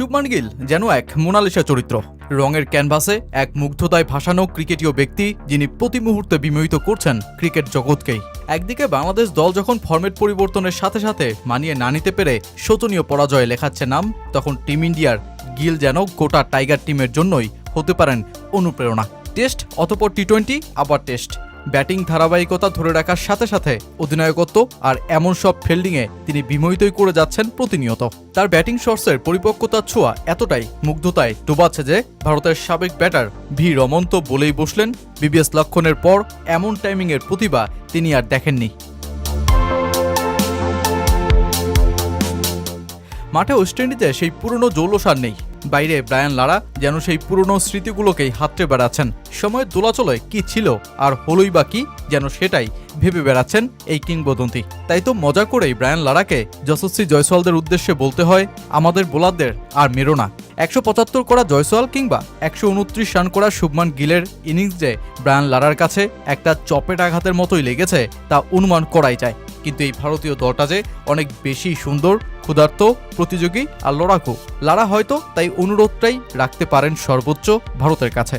শুভমান গিল যেন এক মোনালিসা চরিত্র। রঙের ক্যানভাসে এক মুগ্ধতায় ভাসানো ক্রিকেটীয় ব্যক্তি যিনি প্রতি মুহূর্তে বিমোহিত করছেন ক্রিকেট জগৎকেই। একদিকে বাংলাদেশ দল যখন ফরম্যাট পরিবর্তনের সাথে সাথে মানিয়ে না নিতে পেরে শোচনীয় পরাজয়ে লেখাচ্ছে নাম, তখন টিম ইন্ডিয়ার গিল যেন গোটা টাইগার টিমের জন্যই হতে পারেন অনুপ্রেরণা। টেস্ট অতপর টি টোয়েন্টি আবার টেস্ট। ব্যাটিং ধারাবাহিকতা ধরে রাখার সাথে সাথে অধিনায়কত্ব আর এমন সব ফিল্ডিংয়ে তিনি বিমোহিতই করে যাচ্ছেন প্রতিনিয়ত। তার ব্যাটিং শর্টসের পরিপক্কতার ছোঁয়া এতটাই মুগ্ধতায় ডোবাচ্ছে যে ভারতের সাবেক ব্যাটার ভি রমন তো বলেই বসলেন, বিবিএস লক্ষণের পর এমন টাইমিংয়ের প্রতিভা তিনি আর দেখেননি। মাঠে ওয়েস্ট ইন্ডিজে সেই পুরনো জৌলসার নেই। বাইরে ব্রায়ান লারা যেন সেই পুরনো স্মৃতিগুলোকেই হাতড়ে বেড়াচ্ছেন। সময়ের দোলাচলে কি ছিল আর হলোই বা কি যেন সেটাই ভেবে বেড়াচ্ছেন এই কিংবদন্তি। তাই তো মজা করেই ব্রায়ান লারাকে যশস্বী জয়সওয়ালদের উদ্দেশ্যে বলতে হয়, আমাদের বোলারদের আর মেরো না। একশো পঁচাত্তর করা জয়সওয়াল কিংবা একশো উনত্রিশ রান করা শুভমান গিলের ইনিংস যে ব্রায়ান লারার কাছে একটা চপেট আঘাতের মতোই লেগেছে, তা অনুমান করাই যায়। কিন্তু এই ভারতীয় দলটা যে অনেক বেশি সুন্দর, ক্ষুধার্ত, প্রতিযোগী আর লড়াকু। লারা হয়তো তাই অনুরোধটাই রাখতে পারেন সর্বোচ্চ ভারতের কাছে।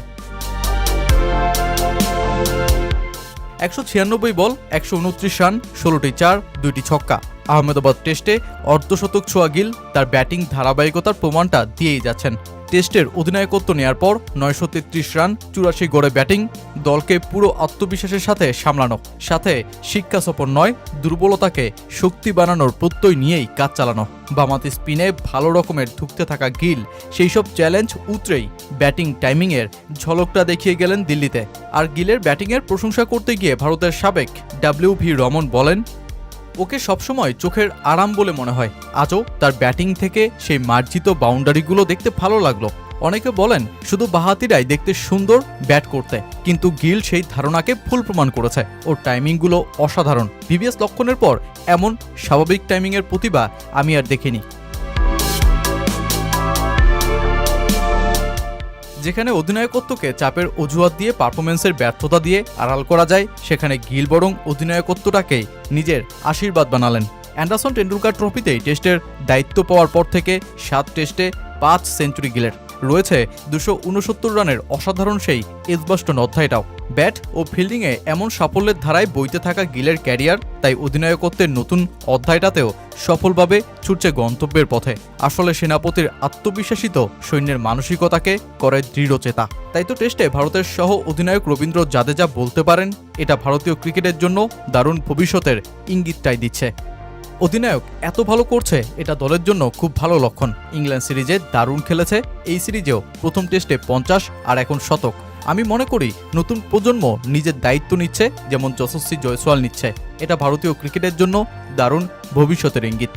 একশো ছিয়ানব্বই বল, একশো উনত্রিশ রান, ষোলোটি চার, দুইটি ছক্কা। আহমেদাবাদ টেস্টে অর্ধশতক ছোঁয়া গিল, তার ব্যাটিং ধারাবাহিকতার প্রমাণটা দিয়েই যাচ্ছেন। টেস্টের অধিনায়কত্ব নেয়ার পর নয়শো তেত্রিশ রান, চুরাশি গড়ে ব্যাটিং, দলকে পুরো আত্মবিশ্বাসের সাথে সামলানো। সাথে শিক্ষা সফর নয়, দুর্বলতাকে শক্তি বানানোর প্রত্যয় নিয়েই কাজ চালানো। বামাতি স্পিনে ভালো রকমের ধুকতে থাকা গিল সেই সব চ্যালেঞ্জ উতরেই ব্যাটিং টাইমিংয়ের ঝলকটা দেখিয়ে গেলেন দিল্লিতে। আর গিলের ব্যাটিংয়ের প্রশংসা করতে গিয়ে ভারতের সাবেক ডাব্লিউ ভি রমন বলেন ওকে সবসময় চোখের আরাম বলে মনে হয়। আজও তার ব্যাটিং থেকে সেই মার্জিত বাউন্ডারিগুলো দেখতে ভালো লাগল। অনেকে বলেন, শুধু বাহাতিরাই দেখতে সুন্দর ব্যাট করতে, কিন্তু গিল সেই ধারণাকে ফুল প্রমাণ করেছে। ওর টাইমিংগুলো অসাধারণ। ভিভিএস লক্ষণের পর এমন স্বাভাবিক টাইমিংয়ের প্রতিভা আমি আর দেখিনি। যেখানে অধিনায়কত্বকে চাপের অজুহাত দিয়ে পারফরমেন্সের ব্যর্থতা দিয়ে আড়াল করা যায়, সেখানে গিল বরং অধিনায়কত্বটাকে নিজের আশীর্বাদ বানালেন। অ্যান্ডারসন টেন্ডুলকার ট্রফিতেই টেস্টের দায়িত্ব পাওয়ার পর থেকে সাত টেস্টে পাঁচ সেঞ্চুরি গিলের। রয়েছে দুশো উনসত্তর রানের অসাধারণ সেই এসবাস্টন অধ্যায়টাও। ব্যাট ও ফিল্ডিংয়ে এমন সাফল্যের ধারায় বইতে থাকা গিলের ক্যারিয়ার, তাই অধিনায়কত্বের নতুন অধ্যায়টাতেও সফলভাবে ছুটছে গন্তব্যের পথে, আসলে সেনাপতির আত্মবিশ্বাসিত সৈন্যের মানসিকতাকে করে দৃঢ়চেতা। তাই তো টেস্টে ভারতের সহ অধিনায়ক রবীন্দ্র জাদেজা বলতে পারেন, এটা ভারতীয় ক্রিকেটের জন্য দারুণ ভবিষ্যতের ইঙ্গিতটাই দিচ্ছে। অধিনায়ক এত ভালো করছে, এটা দলের জন্য খুব ভালো লক্ষণ। ইংল্যান্ড সিরিজে দারুণ খেলেছে, এই সিরিজেও প্রথম টেস্টে পঞ্চাশ আর এখন শতক। আমি মনে করি, নতুন প্রজন্ম নিজের দায়িত্ব নিচ্ছে, যেমন যশস্বী জয়সওয়াল নিচ্ছে। এটা ভারতীয় ক্রিকেটের জন্য দারুণ ভবিষ্যতের ইঙ্গিত।